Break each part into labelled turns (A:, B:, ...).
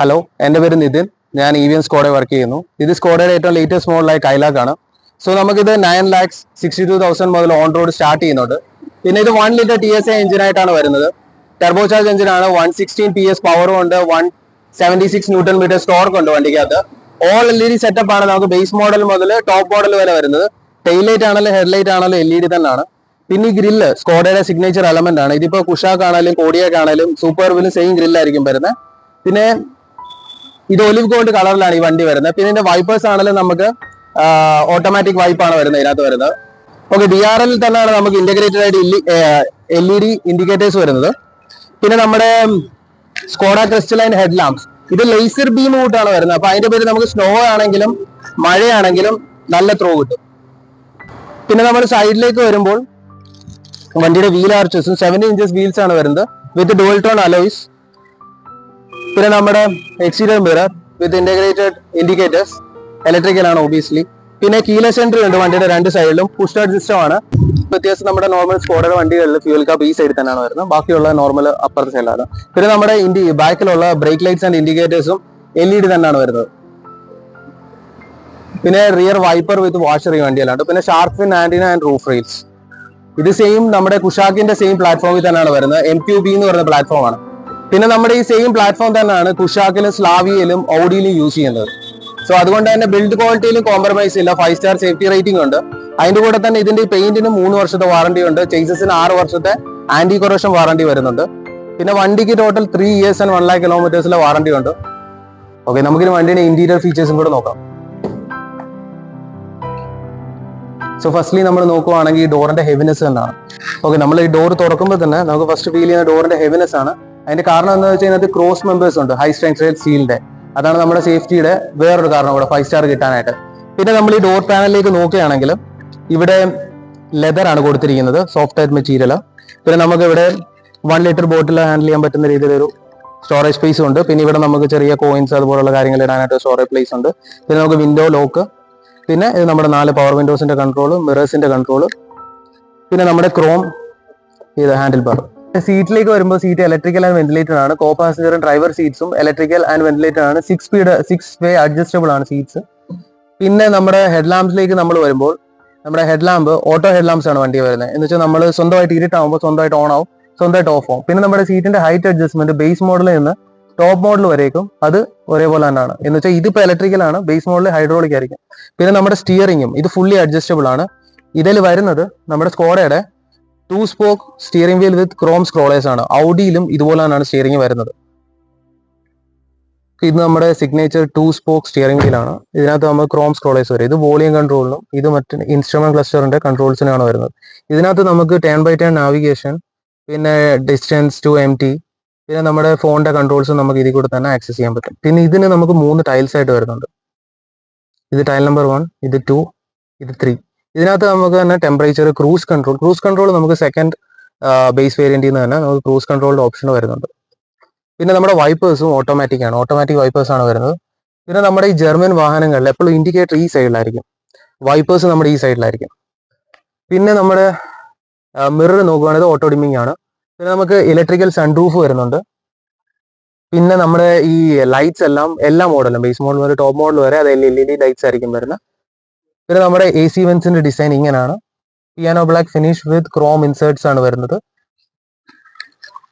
A: Hello എന്റെ പേര് നിതിൻ. ഞാൻ ഇ വി എം സ്കോഡെ വർക്ക് ചെയ്യുന്നു. ഇത് സ്കോഡയുടെ ഏറ്റവും ലേറ്റസ്റ്റ് മോഡലായ കൈലാക്ക് ആണ്. സോ നമുക്കിത് nine lakhs sixty two thousand മുതൽ ഓൺ റോഡ് സ്റ്റാർട്ട് ചെയ്യുന്നുണ്ട്. പിന്നെ ഇത് one litre T S I എഞ്ചിനായിട്ടാണ് വരുന്നത്. ടെർബോ ചാർജ് എഞ്ചിനാണ് വൺ സിക്സ്റ്റീൻ പി എസ് പവറും ഉണ്ട്. One seventy six newton metre torque ഉണ്ട് വണ്ടിക്കകത്ത്. All L E D setup ആണ് നമുക്ക് ബേസ് മോഡൽ മുതൽ ടോപ്പ് മോഡൽ വരെ വരുന്നത്. ടെയിൽ ലൈറ്റ് ആണെങ്കിലും ഹെഡ് ലൈറ്റ് ആണെങ്കിലും എൽ ഇ ഡി തന്നെയാണ്. പിന്നെ ഈ ഗ്രില്ല് സ്കോഡയുടെ സിഗ്നേച്ചർ എലമെന്റ് ആണ്. ഇതിപ്പോ കുഷാക്ക് ആണെങ്കിലും കോഡിയാക്ക് സൂപ്പർ വിലും സെയിം ഗ്രില്ലായിരിക്കും വരുന്നത്. പിന്നെ ഇത് ഒലിവ് ഗോൾഡ് കളറിലാണ് ഈ വണ്ടി വരുന്നത്. പിന്നെ ഇതിന്റെ വൈപ്പേഴ്സ് ആണെങ്കിലും നമുക്ക് ഓട്ടോമാറ്റിക് വൈപ്പാണ് വരുന്നത് ഇതിനകത്ത് വരുന്നത്. ഓക്കെ ഡി ആർ എൽ തന്നെയാണ് നമുക്ക് ഇന്റഗ്രേറ്റഡ് ആയിട്ട് എൽ ഇ ഡി ഇൻഡിക്കേറ്റേഴ്സ് വരുന്നത്. പിന്നെ നമ്മുടെ സ്കോഡ ക്രിസ്റ്റലൈൻ ഹെഡ് ലാംപ്സ് ഇത് ലേസർ ബീം കൂട്ടാണ് വരുന്നത്. അപ്പൊ അതിന്റെ പേര് നമുക്ക് സ്നോ ആണെങ്കിലും മഴയാണെങ്കിലും നല്ല ത്രോ കിട്ടും. പിന്നെ നമ്മൾ സൈഡിലേക്ക് വരുമ്പോൾ വണ്ടിയുടെ വീൽ ആർച്ചസും സെവൻ ഇഞ്ചസ് വീൽസ് ആണ് വരുന്നത്. With dual tone tone alloys പിന്നെ നമ്മുടെ exterior mirror with integrated indicators electrical ആണ് ഒബിയസ്ലി പിന്നെ കീലസ് എൻട്രി ഉണ്ട് വണ്ടിയുടെ രണ്ട് സൈഡിലും പുഷ് സ്റ്റാർട്ട് സിസ്റ്റം ആണ്. വ്യത്യാസം നമ്മുടെ നോർമൽ സ്കോഡർ വണ്ടികളിൽ ഫ്യൂൽ കാപ്പ് ഈ സൈഡിൽ തന്നെയാണ് വരുന്നത്. ബാക്കിയുള്ള നോർമൽ അപ്പുറത്തെ സൈഡിലാണ് പിന്നെ നമ്മുടെ ഇൻഡി ബാക്കിലുള്ള ബ്രേക്ക് ലൈറ്റ്സ് ആൻഡ് ഇൻഡിക്കേറ്റേഴ്സും എൽ ഇ ഡി തന്നെയാണ് വരുന്നത്. പിന്നെ റിയർ വൈപ്പർ വിത്ത് വാഷർ ഈ വണ്ടിയിലാണ് പിന്നെ shark fin antenna and roof rails ഇത് സെയിം നമ്മുടെ കുഷാക്കിന്റെ സെയിം പ്ലാറ്റ്ഫോമിൽ തന്നെയാണ് വരുന്നത്. എം ക്യു ബി എന്ന് പറയുന്ന പ്ലാറ്റ്ഫോം ആണ്. പിന്നെ നമ്മുടെ ഈ സെയിം പ്ലാറ്റ്ഫോം തന്നെയാണ് കുഷാക്കിലും സ്ലാവിയയിലും ഓഡിയിലും യൂസ് ചെയ്യുന്നത്. സോ അതുകൊണ്ട് തന്നെ ബിൽഡ് ക്വാളിറ്റിയിലും കോംപ്രമൈസ് ഇല്ല. ഫൈവ് സ്റ്റാർ സേഫ്റ്റി റേറ്റിംഗ് ഉണ്ട്. അതിന്റെ കൂടെ തന്നെ ഇതിന്റെ പെയിന്റിന് മൂന്ന് വർഷത്തെ വാറണ്ടി ഉണ്ട്. ചേസസിന് ആറ് വർഷത്തെ ആന്റി കൊറോഷൻ വാറണ്ടി വരുന്നുണ്ട്. പിന്നെ വണ്ടിക്ക് total three years and one lakh കിലോമീറ്റേഴ്സിലെ warranty ഉണ്ട്. ഓക്കെ നമുക്കിനി വണ്ടിയുടെ ഇന്റീരിയർ ഫീച്ചേഴ്സും കൂടെ നോക്കാം. സോ ഫസ്റ്റ്ലി നമ്മൾ നോക്കുവാണെങ്കിൽ ഈ ഡോറിന്റെ ഹെവിനെസ് തന്നെയാണ്. ഓക്കെ നമ്മൾ ഈ ഡോർ തുറക്കുമ്പോൾ തന്നെ നമുക്ക് ഫസ്റ്റ് ഫീൽ ചെയ്യുന്ന ഡോറിന്റെ ഹെവിനെസ് ആണ്. അതിന്റെ കാരണം എന്താ വെച്ച് കഴിഞ്ഞാൽ ക്രോസ് മെമ്പേഴ്സ് ഉണ്ട് ഹൈ സ്ട്രെങ്ത് സ്റ്റീലിന്റെ അതാണ് നമ്മുടെ സേഫ്റ്റിയുടെ വേറൊരു കാരണം ഇവിടെ ഫൈവ് സ്റ്റാർ കിട്ടാനായിട്ട്. പിന്നെ നമ്മൾ ഈ ഡോർ പാനലിലേക്ക് നോക്കുകയാണെങ്കിൽ ഇവിടെ ലെതർ ആണ് കൊടുത്തിരിക്കുന്നത് സോഫ്റ്റ് ആയിട്ട് മെറ്റീരിയൽ പിന്നെ നമുക്ക് ഇവിടെ വൺ ലിറ്റർ ബോട്ടിൽ ഹാൻഡിൽ ചെയ്യാൻ പറ്റുന്ന രീതിയിലൊരു സ്റ്റോറേജ് സ്പേസ് ഉണ്ട്. പിന്നെ ഇവിടെ നമുക്ക് ചെറിയ കോയിൻസ് അതുപോലുള്ള കാര്യങ്ങൾ ഇടാനായിട്ട് സ്റ്റോറേജ് പ്ലേസ് ഉണ്ട്. പിന്നെ നമുക്ക് വിൻഡോ ലോക്ക് പിന്നെ ഇത് നമ്മുടെ നാല് പവർ വിൻഡോസിന്റെ കൺട്രോൾ മിറേഴ്സിന്റെ കൺട്രോൾ പിന്നെ നമ്മുടെ ക്രോം ഇത് ഹാൻഡിൽ ബാർ സീറ്റിലേക്ക് വരുമ്പോൾ സീറ്റ് ഇലക്ട്രിക്കൽ ആൻഡ് വെന്റിലേറ്റഡ് ആണ്. കോ പാസഞ്ചറും driver seats electrical and ventilated ആണ്. Six speed six way adjustable ആണ് സീറ്റ്സ് പിന്നെ നമ്മുടെ ഹെഡ് ലാമ്പ്സിലേക്ക് നമ്മൾ വരുമ്പോൾ നമ്മുടെ head lamp auto head lamps ആണ് വണ്ടി വരുന്നത്. എന്ന് വെച്ചാൽ നമ്മൾ സ്വന്തമായിട്ട് ഇരുട്ടാകുമ്പോൾ സ്വന്തമായിട്ട് ഓൺ ആവും സ്വന്തമായിട്ട് ഓഫ് ആവും. പിന്നെ നമ്മുടെ സീറ്റിന്റെ ഹൈറ്റ് അഡ്ജസ്റ്റ്മെന്റ് ബേസ് മോഡലിൽ നിന്ന് ടോപ്പ് മോഡൽ വരേക്കും. അത് ഒരേപോലെ തന്നെയാണ്. എന്ന് വെച്ചാൽ ഇതിപ്പോ ഇലക്ട്രിക്കൽ ആണ് ബേസ് മോഡൽ ഹൈഡ്രോളിക് ആയിരിക്കും. പിന്നെ നമ്മുടെ സ്റ്റിയറിംഗും ഇത് ഫുള്ളി അഡ്ജസ്റ്റബിൾ ആണ്. ഇതിൽ വരുന്നത് നമ്മുടെ സ്കോഡയുടെ two spoke steering wheel with chrome scrollers ആണ്. ഔഡിയിലും ഇതുപോലെ തന്നെയാണ് സ്റ്റിയറിംഗ് വരുന്നത്. ഇത് നമ്മുടെ സിഗ്നേച്ചർ ടു സ്പോക്ക് സ്റ്റിയറിംഗ് വീലാണ് ഇതിനകത്ത് നമ്മൾ ക്രോം സ്ക്രോളേഴ്സ് വരും. ഇത് വോളിയം കൺട്രോളിനും ഇത് മറ്റ് ഇൻസ്ട്രുമെന്റ് ക്ലസ്റ്ററിന്റെ കൺട്രോൾസിനാണ് വരുന്നത്. ഇതിനകത്ത് നമുക്ക് ടേൺ ബൈ ടേൺ നാവിഗേഷൻ പിന്നെ ഡിസ്റ്റൻസ് ടു എം ടി പിന്നെ നമ്മുടെ ഫോണിന്റെ കൺട്രോൾസ് നമുക്ക് ഇതിൽ കൂടെ തന്നെ ആക്സസ് ചെയ്യാൻ പറ്റും. പിന്നെ ഇതിന് നമുക്ക് മൂന്ന് ടൈൽസ് ആയിട്ട് വരുന്നുണ്ട്. ഇത് ടൈൽ നമ്പർ വൺ ഇത് ടു ഇത് ത്രീ ഇതിനകത്ത് നമുക്ക് തന്നെ temperature cruise control cruise control നമുക്ക് സെക്കൻഡ് ബേസ് വേരിയന്റിൽ നിന്ന് തന്നെ നമുക്ക് ക്രൂസ് കൺട്രോളിന്റെ ഓപ്ഷൻ വരുന്നുണ്ട്. പിന്നെ നമ്മുടെ വൈപ്പേഴ്സും ഓട്ടോമാറ്റിക് ആണ്. ഓട്ടോമാറ്റിക് വൈപ്പേഴ്സ് ആണ് വരുന്നത്. പിന്നെ നമ്മുടെ ഈ ജർമ്മൻ വാഹനങ്ങളിൽ എപ്പോഴും ഇൻഡിക്കേറ്റർ ഈ സൈഡിലായിരിക്കും വൈപ്പേഴ്സ് നമ്മുടെ ഈ സൈഡിലായിരിക്കും പിന്നെ നമ്മുടെ മിറർ നോക്കുകയാണെങ്കിൽ ഓട്ടോ ഡിമ്മിങ് ആണ്. പിന്നെ നമുക്ക് ഇലക്ട്രിക്കൽ സൺറൂഫ് വരുന്നുണ്ട്. പിന്നെ നമ്മുടെ ഈ ലൈറ്റ്സ് എല്ലാം എല്ലാ മോഡലും ബേസ് മോഡൽ വരെ ടോപ്പ് മോഡൽ വരെ അത് എൽ ഇ ഡി ലൈറ്റ്സ് ആയിരിക്കും വരുന്നത്. പിന്നെ നമ്മുടെ എ സി വെൻസിന്റെ ഡിസൈൻ ഇങ്ങനെയാണ് piano black finish with chrome inserts ആണ് വരുന്നത്.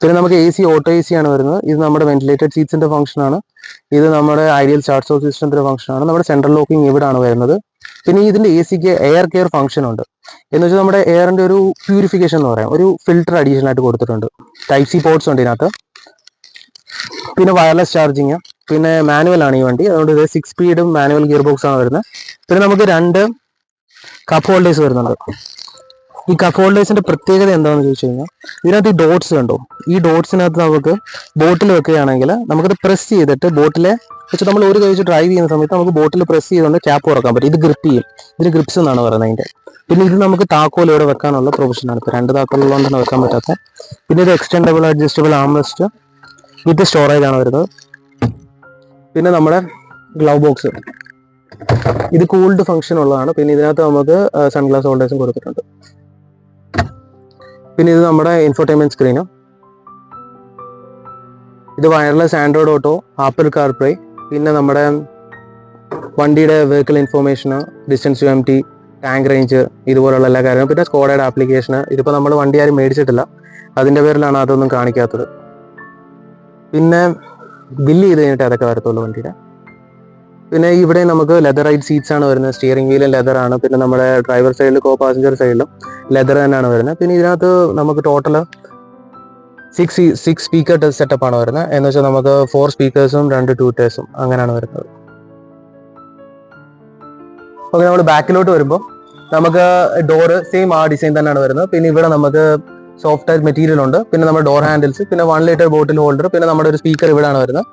A: പിന്നെ നമുക്ക് A C auto A C ആണ് വരുന്നത്. ഇത് നമ്മുടെ വെന്റിലേറ്റഡ് സീറ്റ്സിന്റെ ഫംഗ്ഷൻ ആണ്. ഇത് നമ്മുടെ ഐഡിയൽ ചാർട്ട് സോ സിസ്റ്റത്തിന്റെ ഫംഗ്ഷൻ ആണ്. നമ്മുടെ സെൻട്രൽ ലോക്കിംഗ് ഇവിടെ ആണ് വരുന്നത്. പിന്നെ ഇതിന്റെ എ സിക്ക് എയർ കെയർ ഫംഗ്ഷൻ ഉണ്ട്. എന്ന് വെച്ചാൽ നമ്മുടെ എയറിന്റെ ഒരു പ്യൂരിഫിക്കേഷൻ എന്ന് പറയാം. ഒരു ഫിൽറ്റർ അഡീഷണൽ ആയിട്ട് കൊടുത്തിട്ടുണ്ട്. ടൈപ്പ് സി പോർട്സ് ഉണ്ട് ഇതിനകത്ത്. പിന്നെ വയർലെസ് ചാർജിങ് പിന്നെ മാനുവൽ ആണ് ഈ വണ്ടി. അതുകൊണ്ട് ഇത് സിക്സ് സ്പീഡും മാനുവൽ ഗിയർ ബോക്സ് ആണ് വരുന്നത്. പിന്നെ നമുക്ക് രണ്ട് കപ്പ് ഹോൾഡേഴ്സ് വരുന്നുണ്ട്. ഈ കപ്പ് ഹോൾഡേഴ്സിന്റെ പ്രത്യേകത എന്താണെന്ന് ചോദിച്ചു കഴിഞ്ഞാൽ ഇതിനകത്ത് ഈ ഡോട്ട്സ് കണ്ടോ? ഈ ഡോട്ട്സിനകത്ത് നമുക്ക് ബോട്ടിൽ വെക്കുകയാണെങ്കിൽ നമുക്കത് പ്രസ് ചെയ്തിട്ട് ബോട്ടിലെ വെച്ച് നമ്മൾ ഒരു കഴിച്ച് ഡ്രൈവ് ചെയ്യുന്ന സമയത്ത് നമുക്ക് ബോട്ടിൽ പ്രസ് ചെയ്തുകൊണ്ട് ക്യാപ്പ് തുറക്കാൻ പറ്റും. ഇത് ഗ്രിപ്പ് ചെയ്യും. ഇതിന് ഗ്രിപ്സ് എന്നാണ് പറയുന്നത് അതിന്റെ. പിന്നെ ഇത് നമുക്ക് താക്കോൽ ഇവിടെ വെക്കാനുള്ള പ്രൊവിഷനാണ് ഇപ്പൊ രണ്ട് തന്നെ വെക്കാൻ പറ്റാത്ത. പിന്നെ ഇത് extendable adjustable armrest with storage ആണ് വരുന്നത്. പിന്നെ നമ്മുടെ ഗ്ലൗ ബോക്സ് ഇത് കൂൾഡ് ഫംഗ്ഷൻ ഉള്ളതാണ്. പിന്നെ ഇതിനകത്ത് നമുക്ക് സൺഗ്ലാസ് ഹോൾഡേഴ്സും കൊടുത്തിട്ടുണ്ട്. പിന്നെ ഇത് നമ്മുടെ ഇൻഫോർടൈൻമെന്റ് സ്ക്രീനും ഇത് wireless Android auto Apple CarPlay പിന്നെ നമ്മുടെ വണ്ടിയുടെ vehicle information distance to empty tank range ഇതുപോലുള്ള എല്ലാ കാര്യങ്ങളും. പിന്നെ സ്കോഡയുടെ ആപ്ലിക്കേഷന് ഇതിപ്പോൾ നമ്മൾ വണ്ടി ആരും മേടിച്ചിട്ടില്ല. അതിന്റെ പേരിലാണ് അതൊന്നും കാണിക്കാത്തത്. പിന്നെ ബില്ല് ചെയ്ത് കഴിഞ്ഞിട്ട് അതൊക്കെ വരത്തുള്ളൂ വണ്ടിയുടെ. പിന്നെ ഇവിടെ നമുക്ക് ലെതർ റൈറ്റ് സീറ്റ്സ് ആണ് വരുന്നത്. സ്റ്റിയറിംഗ് വീലും ലെതർ ആണ്. പിന്നെ നമ്മുടെ ഡ്രൈവർ സൈഡിലും കോ പാസഞ്ചർ സൈഡിലും ലെതർ തന്നെയാണ് വരുന്നത്. പിന്നെ ഇതിനകത്ത് നമുക്ക് total six six speaker setup ആണ് വരുന്നത്. എന്ന് വെച്ചാൽ നമുക്ക് ഫോർ സ്പീക്കേഴ്സും രണ്ട് ട്യൂട്ടേഴ്സും അങ്ങനെയാണ് വരുന്നത്. ഓക്കെ നമ്മൾ ബാക്കിലോട്ട് വരുമ്പോൾ നമുക്ക് ഡോറ് സെയിം ആ ഡിസൈൻ തന്നെയാണ് വരുന്നത്. പിന്നെ ഇവിടെ നമുക്ക് സോഫ്റ്റ് ആയിട്ട് മെറ്റീരിയൽ ഉണ്ട്. പിന്നെ നമ്മുടെ ഡോർ ഹാൻഡിൽസ് പിന്നെ വൺ ലിറ്റർ ബോട്ടിൽ ഹോൾഡർ പിന്നെ നമ്മുടെ ഒരു സ്പീക്കർ ഇവിടെയാണ് വരുന്നത്.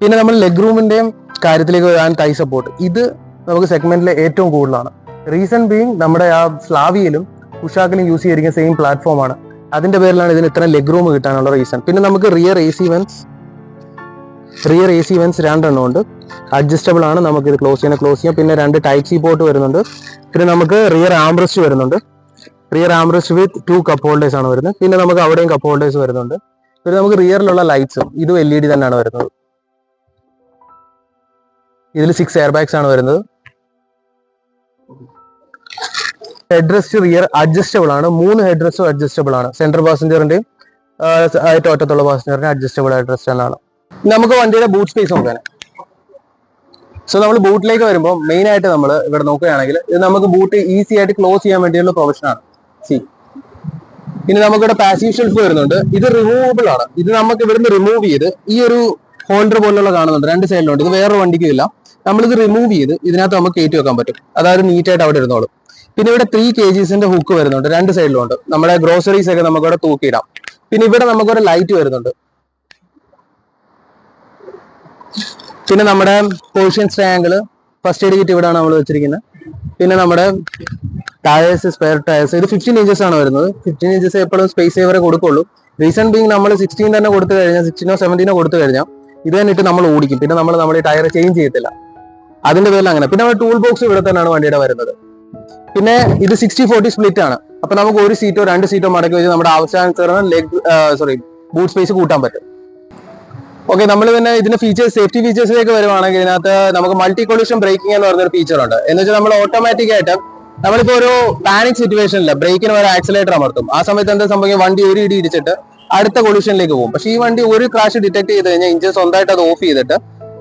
A: പിന്നെ നമ്മൾ ലെഗ് റൂമിന്റെയും കാര്യത്തിലേക്ക് വരാൻ തൈ സപ്പോർട്ട് ഇത് നമുക്ക് സെഗ്മെന്റിലെ ഏറ്റവും കൂടുതലാണ്. റീസൺ ബീങ് നമ്മുടെ ആ സ്ലാവിയിലും ഉഷാക്കിലും യൂസ് ചെയ്തിരിക്കുന്ന സെയിം പ്ലാറ്റ്ഫോം ആണ്. അതിന്റെ പേരിലാണ് ഇതിന് ഇത്ര ലെഗ് റൂം കിട്ടാനുള്ള റീസൺ പിന്നെ നമുക്ക് rear A C vents rear A C vents രണ്ടെണ്ണം ഉണ്ട്. അഡ്ജസ്റ്റബിൾ ആണ്. നമുക്ക് ഇത് ക്ലോസ് ചെയ്യാൻ ക്ലോസ് ചെയ്യാം. പിന്നെ രണ്ട് ടൈപ്പ് സി പോർട്ട് വരുന്നുണ്ട്. പിന്നെ നമുക്ക് റിയർ ആംബ്രസ്റ്റ് വരുന്നുണ്ട്. റിയർ ആംബ്രസ് വിത്ത് ടു കപ്പ് ഹോൾഡേഴ്സ് ആണ് വരുന്നത്. പിന്നെ നമുക്ക് അവിടെയും കപ്പ് ഹോൾഡേഴ്സ് വരുന്നുണ്ട്. പിന്നെ നമുക്ക് റിയറിലുള്ള ലൈറ്റ്സും ഇതും എൽ ഇ ഡി തന്നെയാണ് വരുന്നത്. ഇതിൽ സിക്സ് എയർ ബാഗ്സ് ആണ് വരുന്നത്. ഹെഡ് റെസ്റ്റ് റിയർ അഡ്ജസ്റ്റബിൾ ആണ്. മൂന്ന് ഹെഡ് റെസ്റ്റും അഡ്ജസ്റ്റബിൾ ആണ് സെൻട്രൽ പാസഞ്ചറിന്റെയും ഏറ്റവും പാസഞ്ചറിന്റെ അഡ്ജസ്റ്റബിൾ ഹെഡ് റെസ്റ്റ് ആണ് നമുക്ക് വണ്ടിയുടെ ബൂട്ട് സ്പേസ് നോക്കാൻ സോ നമ്മൾ ബൂട്ടിലേക്ക് വരുമ്പോൾ മെയിൻ ആയിട്ട് നമ്മൾ ഇവിടെ നോക്കുകയാണെങ്കിൽ ഇത് നമുക്ക് ബൂട്ട് ഈസി ആയിട്ട് ക്ലോസ് ചെയ്യാൻ വേണ്ടിയുള്ള പ്രൊവിഷൻ ആണ്. സി. ഇനി നമുക്കിവിടെ പാസീവ് ഷെൽഫ് വരുന്നുണ്ട്. ഇത് റിമൂവബിൾ ആണ്. ഇത് നമുക്ക് ഇവിടുന്ന് റിമൂവ് ചെയ്ത് ഈ ഒരു ഹോൾഡർ പോലുള്ള കാണുന്നുണ്ട്. രണ്ട് സൈഡിലുണ്ട് ഇത് വേറെ വണ്ടിക്കും ഇല്ല. നമ്മളിത് റിമൂവ് ചെയ്ത് ഇതിനകത്ത് നമുക്ക് കയറ്റി വെക്കാൻ പറ്റും. അതായത് നീറ്റായിട്ട് അവിടെ ഇരുന്നോളും. പിന്നെ ഇവിടെ ത്രീ കെ ജിസിന്റെ ഹുക്ക് വരുന്നുണ്ട്. രണ്ട് സൈഡിലുണ്ട് നമ്മുടെ ഗ്രോസറീസ് ഒക്കെ നമുക്ക് ഇവിടെ തൂക്കിയിടാം. പിന്നെ ഇവിടെ നമുക്കൊരു ലൈറ്റ് വരുന്നുണ്ട്. പിന്നെ നമ്മുടെ portion triangle first aid kit ഇവിടെയാണ് നമ്മൾ വെച്ചിരിക്കുന്നത്. പിന്നെ നമ്മുടെ ടയേഴ്സ് സ്പെയർ ടയേഴ്സ് ഇത് ഫിഫ്റ്റീൻ ഇഞ്ചസ് ആണ് വരുന്നത്. ഫിഫ്റ്റീൻ ഇഞ്ചസ് എപ്പോഴും സ്പേസ് സേവറെ കൊടുക്കുള്ളൂ. റീസൺ ബീങ് നമ്മൾ സിക്സ്റ്റീൻ തന്നെ കൊടുത്തു കഴിഞ്ഞാൽ സിക്സ്റ്റീനോ സെവന്റീനോ കൊടുത്തു കഴിഞ്ഞാൽ ഇത് തന്നെ ഇട്ട് നമ്മൾ ഓടിക്കും. പിന്നെ നമ്മൾ നമ്മുടെ ടയർ ചേഞ്ച് ചെയ്യത്തില്ല. അതിന്റെ പേരിൽ അങ്ങനെ. പിന്നെ നമ്മുടെ ടൂൾ ബോക്സ് ഇവിടെ തന്നെയാണ് വണ്ടിയുടെ വരുന്നത്. പിന്നെ ഇത് സിക്സ്റ്റി ഫോർട്ടി സ്പ്ലിറ്റ് ആണ്. അപ്പൊ നമുക്ക് ഒരു സീറ്റോ രണ്ട് സീറ്റോ മടക്കി വെച്ച് നമ്മുടെ ആവശ്യാനുസരണം ലെഗ് സോറി ബൂട്ട് സ്പേസ് കൂട്ടാൻ പറ്റും. ഓക്കെ നമ്മൾ പിന്നെ ഇതിന്റെ ഫീച്ചേഴ്സ് സേഫ്റ്റി ഫീച്ചേഴ്സിലേക്ക് വരുവാണെങ്കിൽ ഇതിനകത്ത് നമുക്ക് മൾട്ടി കൊളിഷൻ ബ്രേക്കിംഗ് എന്ന് പറഞ്ഞൊരു ഫീച്ചർ ഉണ്ട്. എന്ന് വെച്ചാൽ നമ്മൾ ഓട്ടോമാറ്റിക് ആയിട്ട് നമ്മളിപ്പോ ഒരു പാനിക് സിറ്റുവേഷനിൽ ബ്രേക്കിന് വരെ ആക്സിലേറ്റർ അമർത്തും. ആ സമയത്ത് എന്താ സംഭവിക്കും വണ്ടി ഒരു ഇടി ഇടിച്ചിട്ട് അടുത്ത കൊളിഷനിലേക്ക് പോകും. പക്ഷേ ഈ വണ്ടി ഒരു ക്രാഷ് ഡിറ്റക്ട് ചെയ്ത് കഴിഞ്ഞാൽ ഇഞ്ചിൻ സ്വന്തമായിട്ട് അത് ഓഫ് ചെയ്തിട്ട്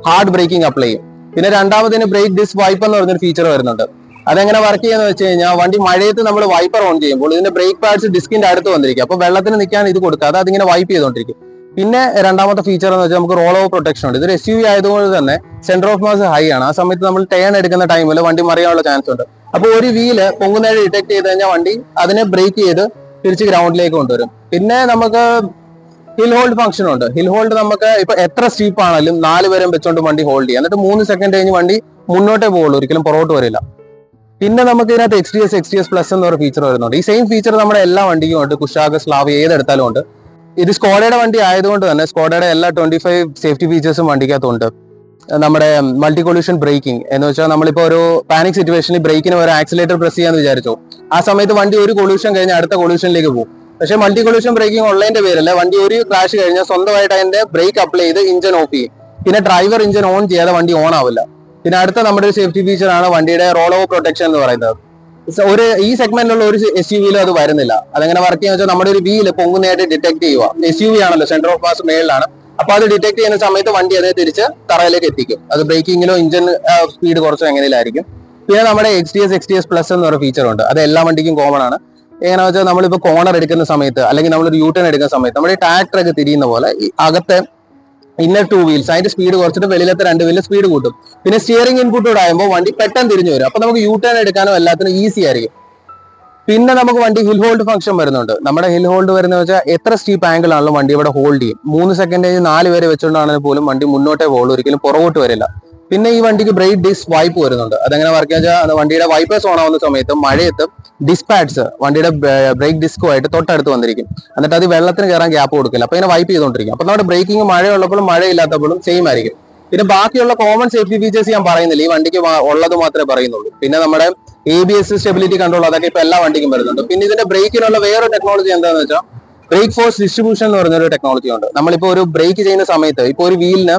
A: ഹാർഡ് ബ്രേക്കിംഗ് അപ്ലൈ ചെയ്യും. പിന്നെ രണ്ടാമതിന് ബ്രേക്ക് ഡിസ് വൈപ്പ് എന്ന് പറഞ്ഞൊരു ഫീച്ചർ വരുന്നുണ്ട്. അതെങ്ങനെ വർക്ക് ചെയ്യാന്ന് വെച്ച് കഴിഞ്ഞാൽ വണ്ടി മഴയത്ത് നമ്മൾ വൈപ്പർ ഓൺ ചെയ്യുമ്പോൾ ഇതിന്റെ ബ്രേക്ക് പാഡ്സ് ഡിസ്കിന്റെ അടുത്ത് വന്നിരിക്കും. അപ്പൊ വെള്ളത്തിന് നിൽക്കാൻ ഇത് കൊടുക്കാതെ അതിങ്ങനെ വൈപ്പ് ചെയ്തുകൊണ്ടിരിക്കും പിന്നെ രണ്ടാമത്തെ ഫീച്ചർ എന്ന് വെച്ചാൽ നമുക്ക് റോൾ ഓവർ പ്രൊട്ടക്ഷൻ ഉണ്ട്. ഇത് എസ് യു വി ആയതുകൊണ്ട് തന്നെ സെന്റർ ഓഫ് മാസ് ഹൈ ആണ്. ആ സമയത്ത് നമ്മൾ ടേൺ എടുക്കുന്ന ടൈമിൽ വണ്ടി മറിയാനുള്ള ചാൻസ് ഉണ്ട്. അപ്പോൾ ഒരു വീൽ പൊങ്ങുന്നേഴ് ഡിറ്റക്ട് ചെയ്ത് കഴിഞ്ഞാൽ വണ്ടി അതിനെ ബ്രേക്ക് ചെയ്ത് തിരിച്ച് ഗ്രൗണ്ടിലേക്ക് കൊണ്ടുവരും. പിന്നെ നമുക്ക് ഹിൽ ഹോൾഡ് ഫംഗ്ഷൻ ഉണ്ട്. ഹിൽ ഹോൾഡ് നമുക്ക് ഇപ്പൊ എത്ര സ്റ്റീപ്പ് ആണെങ്കിലും നാല് പേരും വെച്ചോണ്ട് വണ്ടി ഹോൾഡ് ചെയ്യാം. എന്നിട്ട് മൂന്ന് സെക്കൻഡ് കഴിഞ്ഞ് വണ്ടി മുന്നോട്ടേ പോകുള്ളൂ ഒരിക്കലും പുറകോട്ട് വരില്ല. പിന്നെ നമുക്ക് ഇതിനകത്ത് X D S X D S plus എന്നൊരു ഫീച്ചർ വരുന്നുണ്ട്. ഈ സെയിം ഫീച്ചർ നമ്മുടെ എല്ലാ വണ്ടിക്കും ഉണ്ട്. കുഷാഗ് സ്ലാവ് ഏതെടുത്താലും ഉണ്ട്. ഇത് സ്കോഡയുടെ വണ്ടി ആയതുകൊണ്ട് തന്നെ സ്കോഡയുടെ എല്ലാ ട്വന്റി ഫൈവ് സേഫ്റ്റി ഫീച്ചേഴ്സും വണ്ടിക്കകത്തുണ്ട്. നമ്മുടെ മൾട്ടി കൊല്യൂഷൻ ബ്രേക്കിംഗ് എന്ന് വെച്ചാൽ നമ്മളിപ്പോ ഒരു പാനിക് സിറ്റുവേഷനിൽ ബ്രേക്കിന് ഒരു ആക്സിലേറ്റർ പ്രസ് ചെയ്യാന്ന് വിചാരിച്ചോ. ആ സമയത്ത് വണ്ടി ഒരു കൊല്യൂഷൻ കഴിഞ്ഞ് അടുത്ത കൊല്യൂഷനിലേക്ക് പോകും. പക്ഷേ മൾട്ടി കൊല്യൂഷൻ ബ്രേക്കിംഗ് ഉള്ളതിന്റെ പേരല്ല വണ്ടി ഒരു ക്രാഷ് കഴിഞ്ഞാൽ സ്വന്തമായിട്ട് അതിന്റെ ബ്രേക്ക് അപ്ലൈ ചെയ്ത് ഇഞ്ചൻ ഓഫ് ചെയ്യും. പിന്നെ ഡ്രൈവർ ഇഞ്ചൻ ഓൺ ചെയ്യാതെ വണ്ടി ഓൺ ആവില്ല. പിന്നെ അടുത്ത നമ്മുടെ ഒരു സേഫ്റ്റി ഫീച്ചർ ആണ് വണ്ടിയുടെ റോൾ ഓവർ പ്രൊട്ടക്ഷൻ എന്ന് പറയുന്നത്. ഒരു ഈ സെഗ്മെന്റിലുള്ള ഒരു എസ് യു വിയിലും അത് വരുന്നില്ല. അതെങ്ങനെ വർക്ക് ചെയ്യുന്ന വെച്ചാൽ നമ്മുടെ ഒരു വീൽ പൊങ്ങുന്നതായിട്ട് ഡിറ്റക്ട് ചെയ്യുക എസ് യു വി ആണല്ലോ സെന്റർ ഓഫ് മാസ് മേളിലാണ്. അപ്പൊ അത് ഡിറ്റക്ട് ചെയ്യുന്ന സമയത്ത് വണ്ടി അതിനെ തിരിച്ച് തറയിലേക്ക് എത്തിക്കും. അത് ബ്രേക്കിങ്ങിലോ ഇഞ്ചിൻ സ്പീഡ് കുറച്ചോ എങ്ങനെയായിരിക്കും പിന്നെ നമ്മുടെ X D S X D S plus എന്ന് പറയുന്ന ഫീച്ചർ ഉണ്ട്. അത് എല്ലാ വണ്ടിക്കും കോമൺ ആണ്. എങ്ങനെ വെച്ചാൽ നമ്മളിപ്പോ കോണർ എടുക്കുന്ന സമയത്ത് അല്ലെങ്കിൽ നമ്മളൊരു യൂ ടേൺ എടുക്കുന്ന സമയത്ത് നമ്മുടെ ട്രാക്ടർ ഒക്കെ തിരിയുന്ന പോലെ ഈ അകത്തെ ഇന്നർ ടു വീൽസ് അതിന്റെ സ്പീഡ് കുറച്ചിട്ട് വെളിയിലത്തെ രണ്ട് വീലിൽ സ്പീഡ് കൂട്ടും. പിന്നെ സ്റ്റിയറിംഗ് ഇൻപുട്ടോട് ആകുമ്പോൾ വണ്ടി പെട്ടെന്ന് തിരിഞ്ഞു വരും. അപ്പൊ നമുക്ക് യൂ ടേൺ എടുക്കാനും എല്ലാത്തിനും ഈസി ആയിരിക്കും. പിന്നെ നമുക്ക് വണ്ടി ഹിൽ ഹോൾഡ് ഫംഗ്ഷൻ വരുന്നുണ്ട്. നമ്മുടെ ഹിൽ ഹോൾഡ് വരുന്നത് വെച്ചാൽ എത്ര സ്റ്റീപ്പ് ആംഗിൾ ആണല്ലോ വണ്ടി ഇവിടെ ഹോൾഡ് ചെയ്യും. മൂന്ന് സെക്കൻഡേജ് നാല് വരെ വെച്ചുകൊണ്ടാണെങ്കിൽ പോലും വണ്ടി മുന്നോട്ടേ പോകുള്ളൂ ഒരിക്കലും പുറകോട്ട് വരില്ല. പിന്നെ ഈ വണ്ടിക്ക് ബ്രേക്ക് ഡിസ് വൈപ്പ് വരുന്നുണ്ട്. അതെങ്ങനെ വർക്ക് വെച്ചാൽ വണ്ടിയുടെ വൈപ്പേഴ്സ് ഓൺ ആവുന്ന സമയത്ത് മഴയത്ത് ഡിസ്പാഡ്സ് വണ്ടിയുടെ ബ്രേക്ക് ഡിസ്കുമായിട്ട് തൊട്ടടുത്ത് വന്നിരിക്കും. എന്നിട്ട് അത് വെള്ളത്തിന് കയറാൻ ഗ്യാപ്പ് കൊടുക്കില്ല. അപ്പൊ ഇങ്ങനെ വൈപ്പ് ചെയ്തുകൊണ്ടിരിക്കും അപ്പൊ നമ്മുടെ ബ്രേക്കിംഗ് മഴയുള്ളപ്പോഴും മഴയില്ലാത്തപ്പോഴും സെയിം ആയിരിക്കും. പിന്നെ ബാക്കിയുള്ള കോമൺ സേഫ്റ്റി ഫീച്ചേഴ്സ് ഞാൻ പറയുന്നില്ല. ഈ വണ്ടിക്ക് ഉള്ളത് മാത്രമേ പറയുന്നുള്ളൂ. പിന്നെ നമ്മുടെ A B S stability control അതൊക്കെ ഇപ്പൊ എല്ലാ വണ്ടിക്കും വരുന്നുണ്ട്. പിന്നെ ഇതിന്റെ ബ്രേക്കിനുള്ള വേറെ ടെക്നോളജി എന്താണെന്ന് വെച്ചാൽ ബ്രേക്ക് ഫോഴ്സ് ഡിസ്ട്രിബ്യൂഷൻ എന്ന് പറഞ്ഞൊരു ടെക്നോളജി ഉണ്ട്. നമ്മളിപ്പോ ഒരു ബ്രേക്ക് ചെയ്യുന്ന സമയത്ത് ഇപ്പൊ ഒരു വീലിന്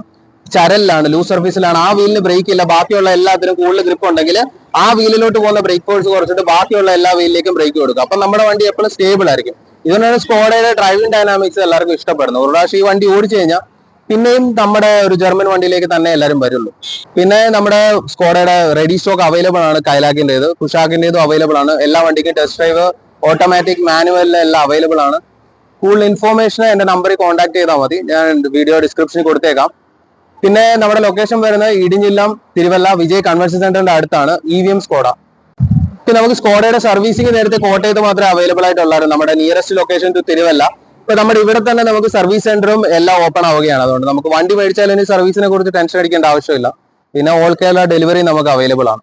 A: ചരലിലാണ് ലൂസ് സർഫീസിലാണ് ആ വീലിന് ബ്രേക്ക് ഇല്ല. ബാക്കിയുള്ള എല്ലാത്തിനും കൂടുതൽ ഗ്രിപ്പ് ഉണ്ടെങ്കിൽ ആ വീലിലോട്ട് പോകുന്ന ബ്രേക്ക് ഫോഴ്സ് കുറച്ചിട്ട് ബാക്കിയുള്ള എല്ലാ വീലിലേക്കും ബ്രേക്ക് കൊടുക്കും. അപ്പൊ നമ്മുടെ വണ്ടി എപ്പോഴും സ്റ്റേബിൾ ആയിരിക്കും. ഇതിനാണ് സ്കോഡയുടെ ഡ്രൈവിംഗ് ഡൈനാമിക്സ് എല്ലാവർക്കും ഇഷ്ടപ്പെടുന്നത് ഒരു പ്രാവശ്യം ഈ വണ്ടി ഓടിച്ചു കഴിഞ്ഞാൽ പിന്നെയും നമ്മുടെ ഒരു ജർമ്മൻ വണ്ടിയിലേക്ക് തന്നെ എല്ലാവരും വരുള്ളൂ. പിന്നെ നമ്മുടെ സ്കോഡയുടെ റെഡി സ്റ്റോക്ക് അവൈലബിൾ ആണ് കൈലാക്കിന്റേത് കുഷാക്കിന്റേതും അവൈലബിൾ ആണ്. എല്ലാ വണ്ടിക്കും ടെസ്റ്റ് ഡ്രൈവ് ഓട്ടോമാറ്റിക് മാനുവലിൽ എല്ലാം അവൈലബിൾ ആണ്. കൂടുതൽ ഇൻഫോർമേഷൻ എന്റെ നമ്പറിൽ കോൺടാക്ട് ചെയ്താൽ മതി. ഞാൻ വീഡിയോ ഡിസ്ക്രിപ്ഷനിൽ കൊടുത്തേക്കാം. പിന്നെ നമ്മുടെ ലൊക്കേഷൻ വരുന്നത് ഇടിഞ്ഞില്ലം തിരുവല്ല വിജയ് കൺവെൻഷൻ സെന്ററിന്റെ അടുത്താണ് ഇ വി എം സ്കോഡ പിന്നെ നമുക്ക് സ്കോഡയുടെ സർവീസിംഗ് നേരത്തെ കോട്ടയത്ത് മാത്രമേ അവൈലബിൾ ആയിട്ടുള്ളൂ നമ്മുടെ നിയറസ്റ്റ് ലൊക്കേഷൻ ടു തിരുവല്ല. ഇപ്പൊ നമ്മുടെ ഇവിടെ തന്നെ നമുക്ക് സർവീസ് സെന്ററും എല്ലാം ഓപ്പൺ ആവുകയാണ്. അതുകൊണ്ട് നമുക്ക് വണ്ടി മേടിച്ചാൽ ഇനി സർവീസിനെ കുറിച്ച് ടെൻഷൻ അടിക്കേണ്ട ആവശ്യമില്ല. പിന്നെ ഓൾ കേരള ഡെലിവറി നമുക്ക് അവൈലബിൾ ആണ്.